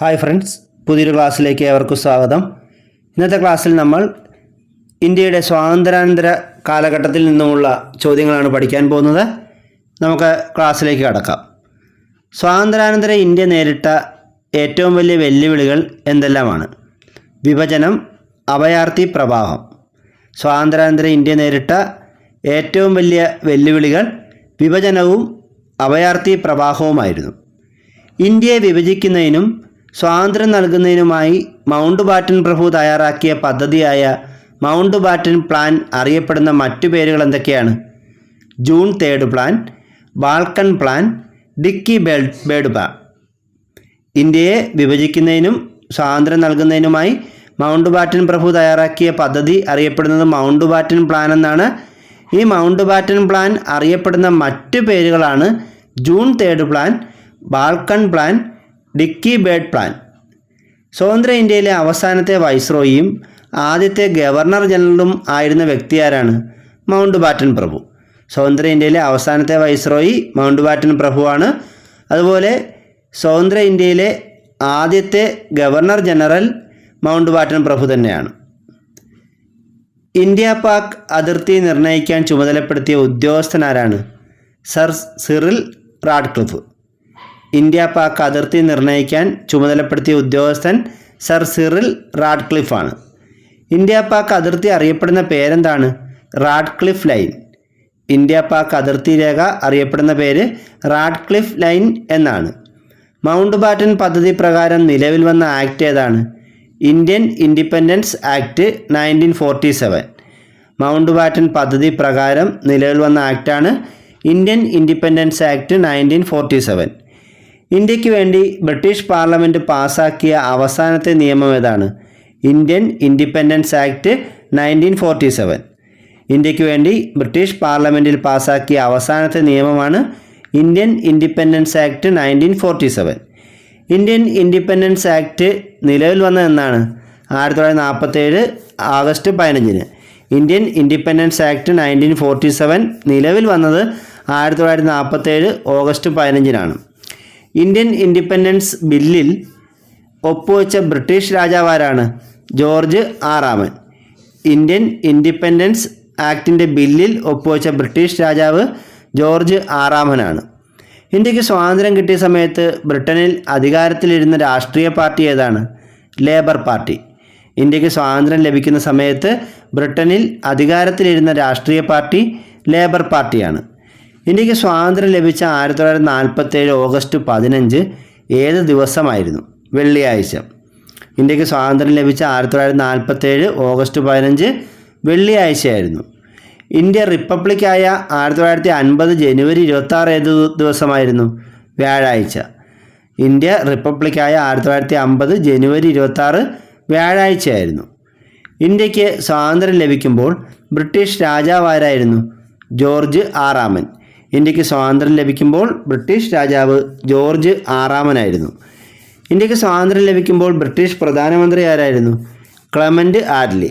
Hi friends പുതിയൊരു ക്ലാസ്സിലേക്ക് ഏവർക്കും സ്വാഗതം. ഇന്നത്തെ ക്ലാസ്സിൽ നമ്മൾ ഇന്ത്യയുടെ സ്വാതന്ത്ര്യാനന്തര കാലഘട്ടത്തിൽ നിന്നുമുള്ള ചോദ്യങ്ങളാണ് പഠിക്കാൻ പോകുന്നത്. നമുക്ക് ക്ലാസ്സിലേക്ക് കടക്കാം. സ്വാതന്ത്ര്യാനന്തര ഇന്ത്യ നേരിട്ട ഏറ്റവും വലിയ വെല്ലുവിളികൾ എന്തെല്ലാമാണ്? വിഭജനം അഭയാർത്ഥി പ്രവാഹം. സ്വാതന്ത്ര്യാനന്തര ഇന്ത്യ നേരിട്ട ഏറ്റവും വലിയ വെല്ലുവിളികൾ വിഭജനവും അഭയാർത്ഥി പ്രവാഹവുമായിരുന്നു. ഇന്ത്യയെ വിഭജിക്കുന്നതിനും സ്വാതന്ത്ര്യം നൽകുന്നതിനുമായി മൗണ്ട് ബാറ്റൻ പ്രഭു തയ്യാറാക്കിയ പദ്ധതിയായ മൗണ്ട് ബാറ്റൻ പ്ലാൻ അറിയപ്പെടുന്ന മറ്റു പേരുകൾ എന്തൊക്കെയാണ്? June third plan Balkan plan Dickie bird plan ഇന്ത്യയെ വിഭജിക്കുന്നതിനും സ്വാതന്ത്ര്യം നൽകുന്നതിനുമായി മൗണ്ട് ബാറ്റൻ പ്രഭു തയ്യാറാക്കിയ പദ്ധതി അറിയപ്പെടുന്നത് മൗണ്ട് ബാറ്റൻ പ്ലാൻ എന്നാണ്. ഈ മൗണ്ട് ബാറ്റൻ പ്ലാൻ അറിയപ്പെടുന്ന മറ്റു പേരുകളാണ് June third plan Balkan plan Dickie bird plan. സ്വതന്ത്ര ഇന്ത്യയിലെ അവസാനത്തെ വൈസ്രോയിയും ആദ്യത്തെ ഗവർണർ ജനറലും ആയിരുന്ന വ്യക്തി ആരാണ് മൗണ്ട് ബാറ്റൻ പ്രഭു. സ്വതന്ത്ര ഇന്ത്യയിലെ അവസാനത്തെ വൈസ്രോയി മൗണ്ട് ബാറ്റൻ പ്രഭുവാണ്. അതുപോലെ സ്വതന്ത്ര ഇന്ത്യയിലെ ആദ്യത്തെ ഗവർണർ ജനറൽ മൗണ്ട് ബാറ്റൻ പ്രഭു തന്നെയാണ്. ഇന്ത്യ പാക് അതിർത്തി നിർണയിക്കാൻ ചുമതലപ്പെടുത്തിയ ഉദ്യോഗസ്ഥനാരാണ് sir Cyril Radcliffe. India Pak അതിർത്തി നിർണയിക്കാൻ ചുമതലപ്പെടുത്തിയ ഉദ്യോഗസ്ഥൻ സർ സിറിൽ റാഡ്ക്ലിഫാണ്. ഇന്ത്യ പാക് അതിർത്തി അറിയപ്പെടുന്ന പേരെന്താണ്? Radcliffe line. ഇന്ത്യ പാക് അതിർത്തി രേഖ അറിയപ്പെടുന്ന പേര് റാഡ്ക്ലിഫ് ലൈൻ എന്നാണ്. മൗണ്ട് ബാറ്റൻ പദ്ധതി പ്രകാരം നിലവിൽ വന്ന ആക്ട് ഏതാണ്? Indian independence act nineteen forty seven. Mountbatten പദ്ധതി പ്രകാരം നിലവിൽ വന്ന ആക്ടാണ് Indian independence act nineteen forty seven. ഇന്ത്യയ്ക്ക് വേണ്ടി ബ്രിട്ടീഷ് പാർലമെന്റ് പാസാക്കിയ അവസാനത്തെ നിയമം ഏതാണ്? Indian independence act nineteen forty seven. ഇന്ത്യയ്ക്ക് വേണ്ടി ബ്രിട്ടീഷ് പാർലമെന്റിൽ പാസാക്കിയ അവസാനത്തെ നിയമമാണ് Indian independence act nineteen forty seven. Indian independence act നിലവിൽ വന്നത് എന്നാണ്? ആയിരത്തി തൊള്ളായിരത്തി നാൽപ്പത്തേഴ് ആഗസ്റ്റ് പതിനഞ്ചിന്. Indian independence act nineteen forty seven നിലവിൽ വന്നത് ആയിരത്തി തൊള്ളായിരത്തി നാൽപ്പത്തേഴ് ഓഗസ്റ്റ് പതിനഞ്ചിനാണ്. ഇന്ത്യൻ ഇൻഡിപെൻഡൻസ് ബില്ലിൽ ഒപ്പുവെച്ച ബ്രിട്ടീഷ് രാജാവാരാണ് ജോർജ് ആറാമൻ ഇന്ത്യൻ ഇൻഡിപെൻഡൻസ് ആക്ടിന്റെ ബില്ലിൽ ഒപ്പുവെച്ച ബ്രിട്ടീഷ് രാജാവ് ജോർജ് ആറാമനാണ് ഇന്ത്യയ്ക്ക് സ്വാതന്ത്ര്യം കിട്ടിയ സമയത്ത് ബ്രിട്ടനിൽ അധികാരത്തിലിരുന്ന രാഷ്ട്രീയ പാർട്ടി ഏതാണ്? Labour party. ഇന്ത്യയ്ക്ക് സ്വാതന്ത്ര്യം ലഭിക്കുന്ന സമയത്ത് ബ്രിട്ടനിൽ അധികാരത്തിലിരുന്ന രാഷ്ട്രീയ പാർട്ടി ലേബർ പാർട്ടിയാണ്. ഇന്ത്യയ്ക്ക് സ്വാതന്ത്ര്യം ലഭിച്ച ആയിരത്തി തൊള്ളായിരത്തി നാൽപ്പത്തേഴ് ഓഗസ്റ്റ് പതിനഞ്ച് ഏത് ദിവസമായിരുന്നു? വെള്ളിയാഴ്ച. ഇന്ത്യയ്ക്ക് സ്വാതന്ത്ര്യം ലഭിച്ച ആയിരത്തി തൊള്ളായിരത്തി നാൽപ്പത്തേഴ് ഓഗസ്റ്റ് പതിനഞ്ച് വെള്ളിയാഴ്ചയായിരുന്നു. ഇന്ത്യ റിപ്പബ്ലിക്കായ ആയിരത്തി തൊള്ളായിരത്തി അൻപത് ജനുവരി ഇരുപത്തി ആറ് ഏത് ദിവസമായിരുന്നു? വ്യാഴാഴ്ച. ഇന്ത്യ റിപ്പബ്ലിക്കായ ആയിരത്തി തൊള്ളായിരത്തി അമ്പത് ജനുവരി ഇരുപത്തി ആറ് വ്യാഴാഴ്ചയായിരുന്നു. ഇന്ത്യയ്ക്ക് സ്വാതന്ത്ര്യം ലഭിക്കുമ്പോൾ ബ്രിട്ടീഷ് രാജാവാരായിരുന്നു ജോർജ് ആറാമൻ. ഇന്ത്യയ്ക്ക് സ്വാതന്ത്ര്യം ലഭിക്കുമ്പോൾ ബ്രിട്ടീഷ് രാജാവ് ജോർജ് ആറാമനായിരുന്നു. ഇന്ത്യയ്ക്ക് സ്വാതന്ത്ര്യം ലഭിക്കുമ്പോൾ ബ്രിട്ടീഷ് പ്രധാനമന്ത്രി ആരായിരുന്നു? Clement Attlee.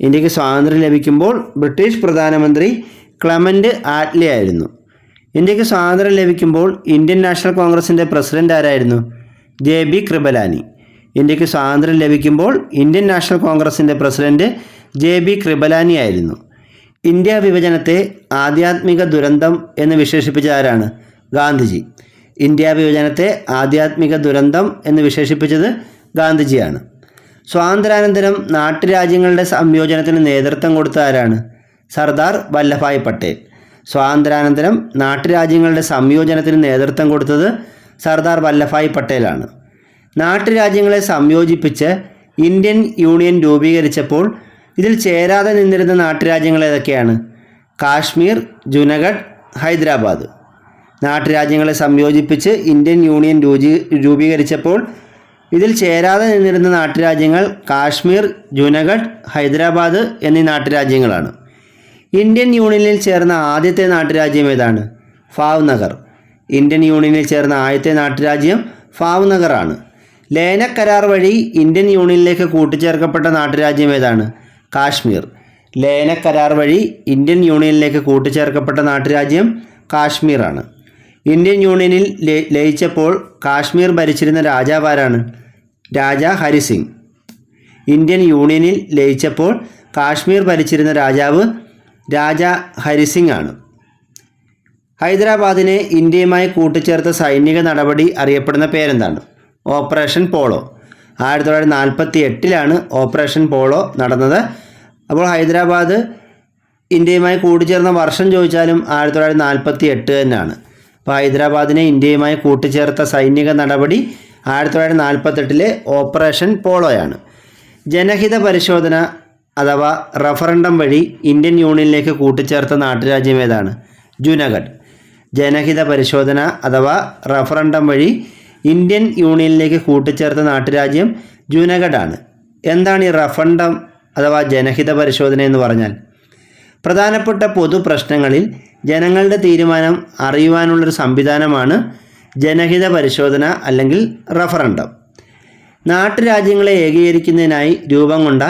ഇന്ത്യയ്ക്ക് സ്വാതന്ത്ര്യം ലഭിക്കുമ്പോൾ ബ്രിട്ടീഷ് പ്രധാനമന്ത്രി ക്ലമന്റ് ആറ്റ്ലി ആയിരുന്നു. ഇന്ത്യയ്ക്ക് സ്വാതന്ത്ര്യം ലഭിക്കുമ്പോൾ ഇന്ത്യൻ നാഷണൽ കോൺഗ്രസിന്റെ പ്രസിഡന്റ് ആരായിരുന്നു? J B Kripalani. ഇന്ത്യയ്ക്ക് സ്വാതന്ത്ര്യം ലഭിക്കുമ്പോൾ ഇന്ത്യൻ നാഷണൽ കോൺഗ്രസിന്റെ പ്രസിഡന്റ് ജെ ബി കൃപലാനി ആയിരുന്നു. ഇന്ത്യ വിഭജനത്തെ ആധ്യാത്മിക ദുരന്തം എന്ന് വിശേഷിപ്പിച്ച ആരാണ് ഗാന്ധിജി. ഇന്ത്യ വിഭജനത്തെ ആധ്യാത്മിക ദുരന്തം എന്ന് വിശേഷിപ്പിച്ചത് ഗാന്ധിജിയാണ്. സ്വാതന്ത്ര്യാനന്തരം നാട്ടുരാജ്യങ്ങളുടെ സംയോജനത്തിന് നേതൃത്വം കൊടുത്ത ആരാണ്? സർദാർ വല്ലഭായ് പട്ടേൽ. സ്വാതന്ത്ര്യാനന്തരം നാട്ടുരാജ്യങ്ങളുടെ സംയോജനത്തിന് നേതൃത്വം കൊടുത്തത് സർദാർ വല്ലഭായ് പട്ടേലാണ്. നാട്ടുരാജ്യങ്ങളെ സംയോജിപ്പിച്ച് ഇന്ത്യൻ യൂണിയൻ രൂപീകരിച്ചപ്പോൾ ഇതിൽ ചേരാതെ നിന്നിരുന്ന നാട്ടുരാജ്യങ്ങൾ ഏതൊക്കെയാണ്? കാശ്മീർ ജുനഗഡ് ഹൈദരാബാദ്. നാട്ടുരാജ്യങ്ങളെ സംയോജിപ്പിച്ച് ഇന്ത്യൻ യൂണിയൻ രൂപീ രൂപീകരിച്ചപ്പോൾ ഇതിൽ ചേരാതെ നിന്നിരുന്ന നാട്ടുരാജ്യങ്ങൾ കാശ്മീർ ജുനഗഡ് ഹൈദരാബാദ് എന്നീ നാട്ടുരാജ്യങ്ങളാണ്. ഇന്ത്യൻ യൂണിയനിൽ ചേർന്ന ആദ്യത്തെ നാട്ടുരാജ്യം ഏതാണ്? ഫാവ് നഗർ. ഇന്ത്യൻ യൂണിയനിൽ ചേർന്ന ആദ്യത്തെ നാട്ടുരാജ്യം ഫാവ് നഗറാണ്. ലേന കരാർ വഴി ഇന്ത്യൻ യൂണിയനിലേക്ക് കൂട്ടിച്ചേർക്കപ്പെട്ട നാട്ടുരാജ്യം ഏതാണ്? കാശ്മീർ. ലയന കരാർ വഴി ഇന്ത്യൻ യൂണിയനിലേക്ക് കൂട്ടിച്ചേർക്കപ്പെട്ട നാട്ടുരാജ്യം കാശ്മീറാണ്. ഇന്ത്യൻ യൂണിയനിൽ ലയിച്ചപ്പോൾ കാശ്മീർ ഭരിച്ചിരുന്ന രാജാവാരാണ്? രാജ ഹരിസിംഗ്. ഇന്ത്യൻ യൂണിയനിൽ ലയിച്ചപ്പോൾ കാശ്മീർ ഭരിച്ചിരുന്ന രാജാവ് രാജ ഹരിസിംഗ് ആണ്. ഹൈദരാബാദിനെ ഇന്ത്യയുമായി കൂട്ടിച്ചേർത്ത സൈനിക നടപടി അറിയപ്പെടുന്ന പേരെന്താണ്? Operation polo. ആയിരത്തി തൊള്ളായിരത്തി നാൽപ്പത്തി എട്ടിലാണ് ഓപ്പറേഷൻ പോളോ നടന്നത്. അപ്പോൾ ഹൈദരാബാദ് ഇന്ത്യയുമായി കൂട്ടിച്ചേർന്ന വർഷം ചോദിച്ചാലും ആയിരത്തി തൊള്ളായിരത്തി നാൽപ്പത്തി എട്ട് തന്നെയാണ്. അപ്പോൾ ഹൈദരാബാദിനെ ഇന്ത്യയുമായി കൂട്ടിച്ചേർത്ത സൈനിക നടപടി ആയിരത്തി തൊള്ളായിരത്തി നാൽപ്പത്തെട്ടിലെ ഓപ്പറേഷൻ പോളോയാണ്. ജനഹിത പരിശോധന അഥവാ റഫറണ്ടം വഴി ഇന്ത്യൻ യൂണിയനിലേക്ക് കൂട്ടിച്ചേർത്ത നാട്ടുരാജ്യം ഏതാണ്? ജുനഗഡ്. ജനഹിത പരിശോധന അഥവാ റഫറണ്ടം വഴി ഇന്ത്യൻ യൂണിയനിലേക്ക് കൂട്ടിച്ചേർത്ത നാട്ടുരാജ്യം ജുനഗഡാണ്. എന്താണ് ഈ റഫണ്ടം അഥവാ ജനഹിത പരിശോധന എന്ന് പറഞ്ഞാൽ? പ്രധാനപ്പെട്ട പൊതു പ്രശ്നങ്ങളിൽ ജനങ്ങളുടെ തീരുമാനം അറിയുവാനുള്ളൊരു സംവിധാനമാണ് ജനഹിത പരിശോധന അല്ലെങ്കിൽ റഫറണ്ടം. നാട്ടുരാജ്യങ്ങളെ ഏകീകരിക്കുന്നതിനായി രൂപം കൊണ്ട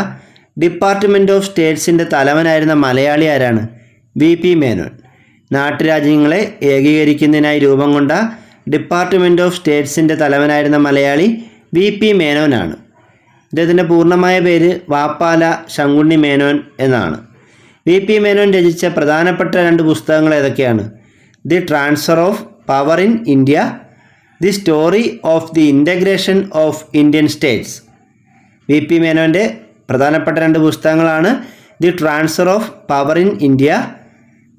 ഡിപ്പാർട്ട്മെന്റ് ഓഫ് സ്റ്റേറ്റ്സിന്റെ തലവനായിരുന്ന മലയാളി ആരാണ്? V P Menon. നാട്ടുരാജ്യങ്ങളെ ഏകീകരിക്കുന്നതിനായി രൂപം കൊണ്ട ഡിപ്പാർട്ട്മെന്റ് ഓഫ് സ്റ്റേറ്റ്സിന്റെ തലവനായിരുന്ന മലയാളി വി പി മേനോനാണ്. ഇദ്ദേഹത്തിന്റെ പൂർണമായ പേര് വാപ്പാല ശങ്കുണ്ണി മേനോൻ എന്നാണ്. വി പി മേനോൻ രചിച്ച പ്രധാനപ്പെട്ട രണ്ട് പുസ്തകങ്ങൾ ഏതൊക്കെയാണ്? The transfer of power in India the story of the integration of Indian states. V P മേനോന്റെ പ്രധാനപ്പെട്ട രണ്ട് പുസ്തകങ്ങളാണ് the transfer of power in India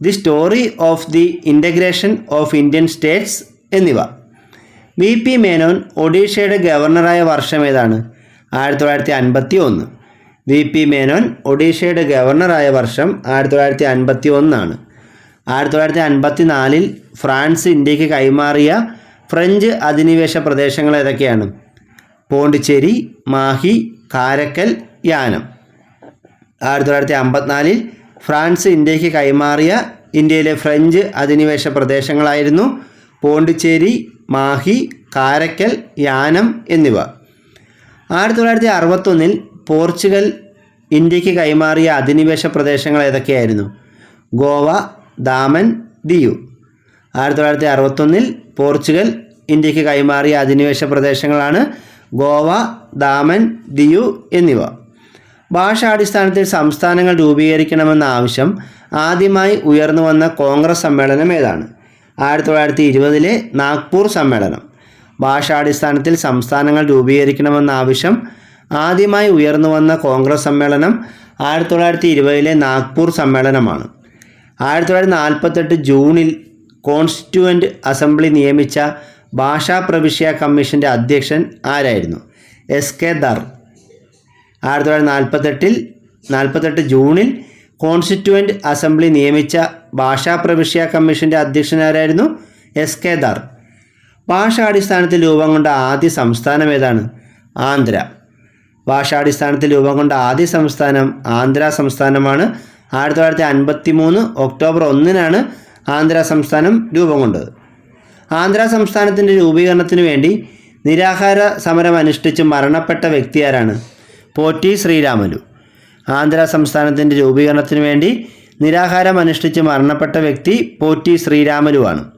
the story of the integration of Indian states എന്നിവ. വി പി മേനോൻ ഒഡീഷയുടെ ഗവർണറായ വർഷം ഏതാണ്? ആയിരത്തി തൊള്ളായിരത്തി അൻപത്തി ഒന്ന് വി പി മേനോൻ ഒഡീഷയുടെ ഗവർണറായ വർഷം ആയിരത്തി തൊള്ളായിരത്തി അൻപത്തി ഒന്നാണ് ആയിരത്തി തൊള്ളായിരത്തി അൻപത്തി നാലിൽ ഫ്രാൻസ് ഇന്ത്യയ്ക്ക് കൈമാറിയ ഫ്രഞ്ച് അധിനിവേശ പ്രദേശങ്ങൾ ഏതൊക്കെയാണ്? പോണ്ടിച്ചേരി മാഹി കാരക്കൽ യാനം. ആയിരത്തി തൊള്ളായിരത്തി അമ്പത്തിനാലിൽ ഫ്രാൻസ് ഇന്ത്യയ്ക്ക് കൈമാറിയ ഇന്ത്യയിലെ ഫ്രഞ്ച് അധിനിവേശ പ്രദേശങ്ങളായിരുന്നു പോണ്ടിച്ചേരി മാഹി കാരക്കൽ യാനം എന്നിവ. ആയിരത്തി തൊള്ളായിരത്തി അറുപത്തൊന്നിൽ പോർച്ചുഗൽ ഇന്ത്യയ്ക്ക് കൈമാറിയ അധിനിവേശ പ്രദേശങ്ങൾ ഏതൊക്കെയായിരുന്നു? ഗോവ ദാമൻ ദിയു. ആയിരത്തി തൊള്ളായിരത്തി അറുപത്തൊന്നിൽ പോർച്ചുഗൽ ഇന്ത്യയ്ക്ക് കൈമാറിയ അധിനിവേശ പ്രദേശങ്ങളാണ് ഗോവ ദാമൻ ദിയു എന്നിവ. ഭാഷാടിസ്ഥാനത്തിൽ സംസ്ഥാനങ്ങൾ രൂപീകരിക്കണമെന്ന ആവശ്യം ആദ്യമായി ഉയർന്നു വന്ന കോൺഗ്രസ് സമ്മേളനം ഏതാണ്? ആയിരത്തി തൊള്ളായിരത്തി ഇരുപതിലെ നാഗ്പൂർ സമ്മേളനം. ഭാഷാടിസ്ഥാനത്തിൽ സംസ്ഥാനങ്ങൾ രൂപീകരിക്കണമെന്ന ആവശ്യം ആദ്യമായി ഉയർന്നു വന്ന കോൺഗ്രസ് സമ്മേളനം ആയിരത്തി തൊള്ളായിരത്തി ഇരുപതിലെ നാഗ്പൂർ സമ്മേളനമാണ്. ആയിരത്തി തൊള്ളായിരത്തി നാൽപ്പത്തെട്ട് ജൂണിൽ കോൺസ്റ്റിറ്റ്യുവന്റ് അസംബ്ലി നിയമിച്ച ഭാഷാ പ്രവിശ്യ കമ്മീഷന്റെ അധ്യക്ഷൻ ആരായിരുന്നു? എസ് കെ ദർ ആയിരത്തി തൊള്ളായിരത്തി നാൽപ്പത്തെട്ടിൽ നാൽപ്പത്തെട്ട് ജൂണിൽ കോൺസ്റ്റിറ്റ്യുവന്റ് അസംബ്ലി നിയമിച്ച ഭാഷാ പ്രവിശ്യ കമ്മീഷന്റെ അധ്യക്ഷനാരായിരുന്നു എസ് കെ ദാർ ഭാഷാടിസ്ഥാനത്തിൽ രൂപം കൊണ്ട ആദ്യ സംസ്ഥാനം ഏതാണ്? ആന്ധ്ര. ഭാഷാടിസ്ഥാനത്തിൽ രൂപം കൊണ്ട ആദ്യ സംസ്ഥാനം ആന്ധ്ര സംസ്ഥാനമാണ്. ആയിരത്തി തൊള്ളായിരത്തി അൻപത്തി മൂന്ന് ഒക്ടോബർ ഒന്നിനാണ് ആന്ധ്ര സംസ്ഥാനം രൂപം കൊണ്ടത്. ആന്ധ്ര സംസ്ഥാനത്തിന്റെ രൂപീകരണത്തിന് വേണ്ടി നിരാഹാര സമരം അനുഷ്ഠിച്ച് മരണപ്പെട്ട വ്യക്തിയാരാണ് പോറ്റി ശ്രീരാമലു. ആന്ധ്ര സംസ്ഥാനത്തിന്റെ രൂപീകരണത്തിന് വേണ്ടി നിരാഹാരം അനുഷ്ഠിച്ച് മരണപ്പെട്ട വ്യക്തി പോറ്റി ശ്രീരാമലുവാണ്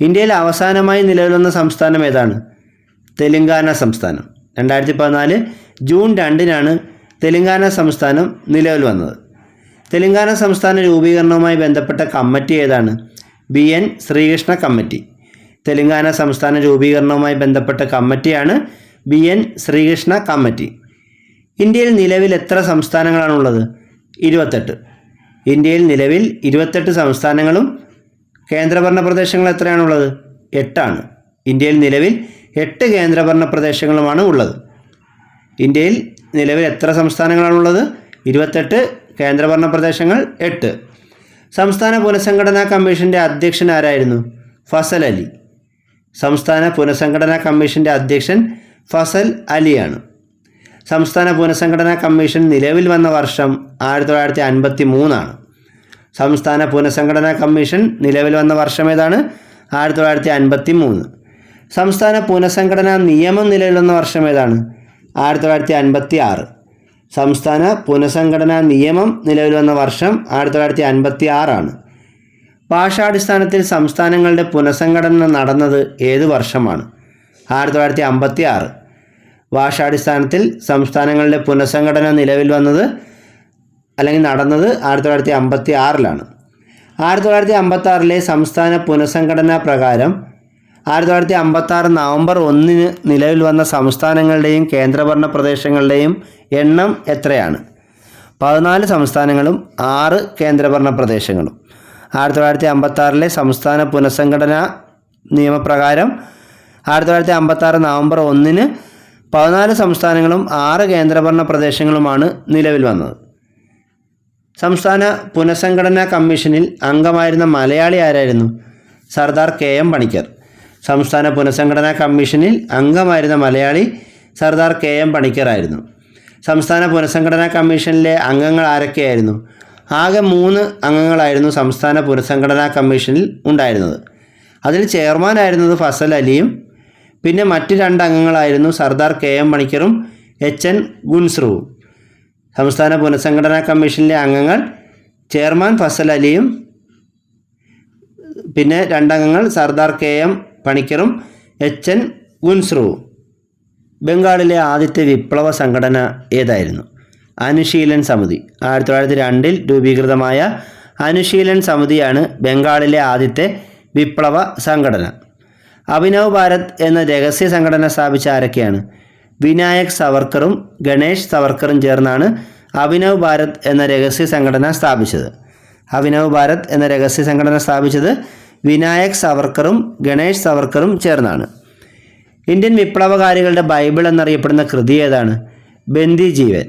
ഇന്ത്യയിൽ അവസാനമായി നിലവിലുന്ന സംസ്ഥാനം ഏതാണ്? തെലുങ്കാന സംസ്ഥാനം. രണ്ടായിരത്തി പതിനാല് ജൂൺ രണ്ടിനാണ് തെലുങ്കാന സംസ്ഥാനം നിലവിൽ വന്നത് തെലുങ്കാന സംസ്ഥാന രൂപീകരണവുമായി ബന്ധപ്പെട്ട കമ്മിറ്റി ഏതാണ്? B N Srikrishna committee. Telangana സംസ്ഥാന രൂപീകരണവുമായി ബന്ധപ്പെട്ട കമ്മിറ്റിയാണ് ബി എൻ ശ്രീകൃഷ്ണ കമ്മിറ്റി. ഇന്ത്യയിൽ നിലവിൽ എത്ര സംസ്ഥാനങ്ങളാണുള്ളത്? ഇരുപത്തെട്ട്. ഇന്ത്യയിൽ നിലവിൽ ഇരുപത്തെട്ട് സംസ്ഥാനങ്ങളും കേന്ദ്രഭരണ പ്രദേശങ്ങൾ എത്രയാണുള്ളത്? എട്ടാണ്. ഇന്ത്യയിൽ നിലവിൽ എട്ട് കേന്ദ്രഭരണ പ്രദേശങ്ങളുമാണ് ഉള്ളത്. ഇന്ത്യയിൽ നിലവിൽ എത്ര സംസ്ഥാനങ്ങളാണുള്ളത്? ഇരുപത്തെട്ട്. കേന്ദ്രഭരണ പ്രദേശങ്ങൾ എട്ട്. സംസ്ഥാന പുനഃസംഘടനാ കമ്മീഷന്റെ അധ്യക്ഷൻ ആരായിരുന്നു? ഫസൽ അലി. സംസ്ഥാന പുനഃസംഘടനാ കമ്മീഷന്റെ അധ്യക്ഷൻ ഫസൽ അലിയാണ്. സംസ്ഥാന പുനഃസംഘടനാ കമ്മീഷൻ നിലവിൽ വന്ന വർഷം ആയിരത്തി തൊള്ളായിരത്തി അൻപത്തി മൂന്നാണ് സംസ്ഥാന പുനഃസംഘടനാ കമ്മീഷൻ നിലവിൽ വന്ന വർഷം ഏതാണ്? ആയിരത്തി തൊള്ളായിരത്തി അൻപത്തി മൂന്ന് സംസ്ഥാന പുനഃസംഘടനാ നിയമം നിലവിൽ വന്ന വർഷം ഏതാണ്? ആയിരത്തി തൊള്ളായിരത്തി അൻപത്തി ആറ് സംസ്ഥാന പുനഃസംഘടനാ നിയമം നിലവിൽ വന്ന വർഷം ആയിരത്തി തൊള്ളായിരത്തി അൻപത്തി ആറാണ് ഭാഷാടിസ്ഥാനത്തിൽ സംസ്ഥാനങ്ങളുടെ പുനഃസംഘടന നടന്നത് ഏത് വർഷമാണ്? ആയിരത്തി തൊള്ളായിരത്തി അമ്പത്തി ആറ് ഭാഷാടിസ്ഥാനത്തിൽ സംസ്ഥാനങ്ങളുടെ പുനഃസംഘടന നിലവിൽ വന്നത് അല്ലെങ്കിൽ നടന്നത് ആയിരത്തി തൊള്ളായിരത്തി അമ്പത്തി ആറിലാണ് ആയിരത്തി തൊള്ളായിരത്തി അമ്പത്തി ആറിലെ സംസ്ഥാന പുനഃസംഘടന പ്രകാരം ആയിരത്തി തൊള്ളായിരത്തി അമ്പത്തി ആറ് നവംബർ ഒന്നിന് നിലവിൽ വന്ന സംസ്ഥാനങ്ങളുടെയും കേന്ദ്രഭരണ പ്രദേശങ്ങളുടെയും എണ്ണം എത്രയാണ്? പതിനാല് സംസ്ഥാനങ്ങളും ആറ് കേന്ദ്രഭരണ പ്രദേശങ്ങളും. ആയിരത്തി തൊള്ളായിരത്തി അമ്പത്തി ആറിലെ സംസ്ഥാന പുനഃസംഘടന നിയമപ്രകാരം ആയിരത്തി തൊള്ളായിരത്തി അമ്പത്തി ആറ് നവംബർ ഒന്നിന് പതിനാല് സംസ്ഥാനങ്ങളും ആറ് കേന്ദ്രഭരണ പ്രദേശങ്ങളുമാണ് നിലവിൽ വന്നത്. സംസ്ഥാന പുനഃസംഘടനാ കമ്മീഷനിൽ അംഗമായിരുന്ന മലയാളി ആരായിരുന്നു? Sardar K M Panikkar. സംസ്ഥാന പുനഃസംഘടനാ കമ്മീഷനിൽ അംഗമായിരുന്ന മലയാളി സർദാർ കെ എം പണിക്കർ ആയിരുന്നു. സംസ്ഥാന പുനഃസംഘടനാ കമ്മീഷനിലെ അംഗങ്ങൾ ആരൊക്കെയായിരുന്നു? ആകെ മൂന്ന് അംഗങ്ങളായിരുന്നു സംസ്ഥാന പുനഃസംഘടനാ കമ്മീഷനിൽ ഉണ്ടായിരുന്നത്. അതിൽ ചെയർമാനായിരുന്നത് ഫസൽ അലിയും പിന്നെ മറ്റ് രണ്ട് അംഗങ്ങളായിരുന്നു സർദാർ കെ എം മണിക്കറും എച്ച് എൻ ഗുൻസ്രുവും. സംസ്ഥാന പുനഃസംഘടനാ കമ്മീഷനിലെ അംഗങ്ങൾ ചെയർമാൻ ഫസൽ അലിയും പിന്നെ രണ്ടംഗങ്ങൾ സർദാർ കെ എം പണിക്കറും എച്ച് എൻ ഗുൻസ്രുവും. ബംഗാളിലെ ആദ്യത്തെ വിപ്ലവ സംഘടന ഏതായിരുന്നു? അനുശീലൻ സമിതി. ആയിരത്തി തൊള്ളായിരത്തി രണ്ടിൽ രൂപീകൃതമായ അനുശീലൻ സമിതിയാണ് ബംഗാളിലെ ആദ്യത്തെ വിപ്ലവ സംഘടന. അഭിനവ് ഭാരത് എന്ന രഹസ്യ സംഘടന സ്ഥാപിച്ച ആരൊക്കെയാണ്? വിനായക് സവർക്കറും ഗണേഷ് സവർക്കറും ചേർന്നാണ് അഭിനവ് ഭാരത് എന്ന രഹസ്യ സംഘടന സ്ഥാപിച്ചത്. അഭിനവ് ഭാരത് എന്ന രഹസ്യ സംഘടന സ്ഥാപിച്ചത് വിനായക് സവർക്കറും ഗണേഷ് സവർക്കറും ചേർന്നാണ്. ഇന്ത്യൻ വിപ്ലവകാരികളുടെ ബൈബിൾ എന്നറിയപ്പെടുന്ന കൃതി ഏതാണ്? ബന്ദി ജീവൻ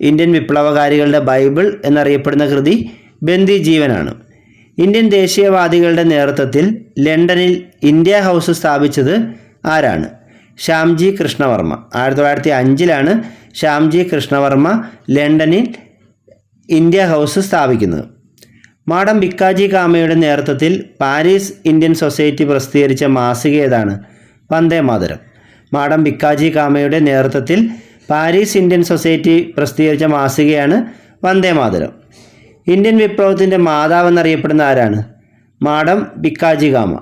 ഇന്ത്യൻ വിപ്ലവകാരികളുടെ ബൈബിൾ എന്നറിയപ്പെടുന്ന കൃതി ബന്ദി ജീവനാണ് ഇന്ത്യൻ ദേശീയവാദികളുടെ നേതൃത്വത്തിൽ ലണ്ടനിൽ ഇന്ത്യ ഹൗസ് സ്ഥാപിച്ചത് ആരാണ്? ശ്യാംജി കൃഷ്ണവർമ്മ. ആയിരത്തി തൊള്ളായിരത്തി അഞ്ചിലാണ് ശ്യാംജി കൃഷ്ണവർമ്മ ലണ്ടനിൽ ഇന്ത്യ ഹൗസ് സ്ഥാപിക്കുന്നത്. മാഡം ബിക്കാജി കാമയുടെ നേതൃത്വത്തിൽ പാരീസ് ഇന്ത്യൻ സൊസൈറ്റി പ്രസിദ്ധീകരിച്ച മാസിക ഏതാണ്? വന്ദേ മാതരം. മാഡം ബിക്കാജി കാമയുടെ നേതൃത്വത്തിൽ പാരീസ് ഇന്ത്യൻ സൊസൈറ്റി പ്രസിദ്ധീകരിച്ച മാസികയാണ് വന്ദേ മാതരം. ഇന്ത്യൻ വിപ്ലവത്തിന്റെ മാതാവ് എന്നറിയപ്പെടുന്ന ആരാണ്? മാഡം ബിക്കാജി കാമ.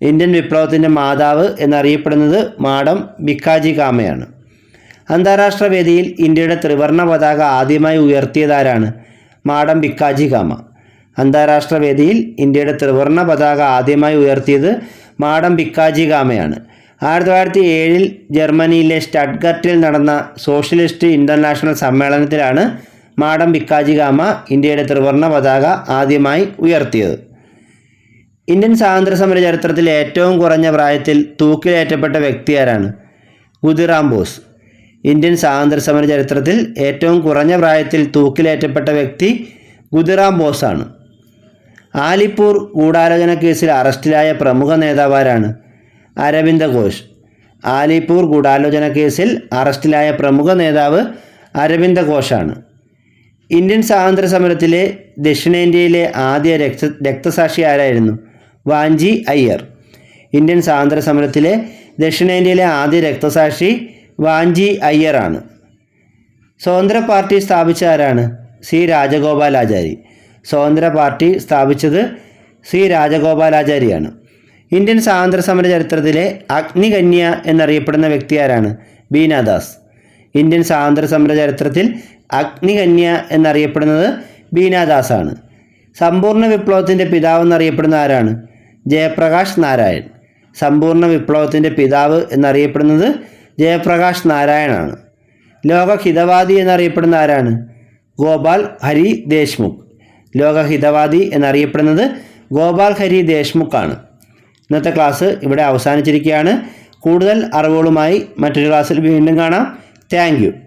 ഇന്ത്യൻ വിപ്ലവത്തിന്റെ മാതാവ് എന്നറിയപ്പെടുന്നത് മാഡം ബിക്കാജി കാമയാണ്. അന്താരാഷ്ട്ര വേദിയിൽ ഇന്ത്യയുടെ ത്രിവർണ പതാക ആദ്യമായി ഉയർത്തിയതാരാണ് മാഡം ബിക്കാജി കാമ. അന്താരാഷ്ട്ര വേദിയിൽ ഇന്ത്യയുടെ ത്രിവർണ പതാക ആദ്യമായി ഉയർത്തിയത് മാഡം ബിക്കാജി കാമയാണ്. ആയിരത്തി തൊള്ളായിരത്തി ഏഴിൽ ജർമ്മനിയിലെ സ്റ്റഡ്ഗർട്ടിൽ നടന്ന സോഷ്യലിസ്റ്റ് ഇന്റർനാഷണൽ സമ്മേളനത്തിലാണ് മാഡം ഭിക്കാജികാമ ഇന്ത്യയുടെ ത്രിവർണ പതാക ആദ്യമായി ഉയർത്തിയത്. ഇന്ത്യൻ സ്വാതന്ത്ര്യ സമര ചരിത്രത്തിൽ ഏറ്റവും കുറഞ്ഞ പ്രായത്തിൽ തൂക്കിലേറ്റപ്പെട്ട വ്യക്തി ആരാണ്? ഖുദിറാം ബോസ്. ഇന്ത്യൻ സ്വാതന്ത്ര്യ സമര ചരിത്രത്തിൽ ഏറ്റവും കുറഞ്ഞ പ്രായത്തിൽ തൂക്കിലേറ്റപ്പെട്ട വ്യക്തി ഖുദിറാം ബോസാണ് ആലിപ്പൂർ ഗൂഢാലോചന കേസിൽ അറസ്റ്റിലായ പ്രമുഖ നേതാവാരാണ് അരവിന്ദ ഘോഷ്. ആലിപ്പൂർ ഗൂഢാലോചന കേസിൽ അറസ്റ്റിലായ പ്രമുഖ നേതാവ് അരവിന്ദ ഘോഷാണ്. ഇന്ത്യൻ സ്വാതന്ത്ര്യ സമരത്തിലെ ദക്ഷിണേന്ത്യയിലെ ആദ്യ രക്ത രക്തസാക്ഷി ആരായിരുന്നു? വാഞ്ചി അയ്യർ. ഇന്ത്യൻ സ്വാതന്ത്ര്യ സമരത്തിലെ ദക്ഷിണേന്ത്യയിലെ ആദ്യ രക്തസാക്ഷി വാഞ്ചി അയ്യറാണ് സ്വതന്ത്ര പാർട്ടി സ്ഥാപിച്ച ആരാണ്? സി രാജഗോപാലാചാരി സ്വതന്ത്ര പാർട്ടി സ്ഥാപിച്ചത് സി രാജഗോപാലാചാരിയാണ് ഇന്ത്യൻ സ്വാതന്ത്ര്യ സമര ചരിത്രത്തിലെ അഗ്നികന്യ എന്നറിയപ്പെടുന്ന വ്യക്തി ആരാണ്? ബീനാദാസ്. ഇന്ത്യൻ സ്വാതന്ത്ര്യ സമര ചരിത്രത്തിൽ അഗ്നികന്യ എന്നറിയപ്പെടുന്നത് ബീനാദാസാണ്. സമ്പൂർണ വിപ്ലവത്തിന്റെ പിതാവ് എന്നറിയപ്പെടുന്ന ആരാണ്? ജയപ്രകാശ് നാരായൺ. സമ്പൂർണ വിപ്ലവത്തിന്റെ പിതാവ് എന്നറിയപ്പെടുന്നത് ജയപ്രകാശ് നാരായണാണ്. ലോകഹിതവാദി എന്നറിയപ്പെടുന്ന ആരാണ്? ഗോപാൽ ഹരി ദേശ്മുഖ്. ലോകഹിതവാദി എന്നറിയപ്പെടുന്നത് ഗോപാൽ ഹരി ദേശ്മുഖാണ്. ഇന്നത്തെ ക്ലാസ് ഇവിടെ അവസാനിച്ചിരിക്കുകയാണ്. കൂടുതൽ അറിവുകളുമായി മറ്റൊരു ക്ലാസ്സിൽ വീണ്ടും കാണാം. താങ്ക്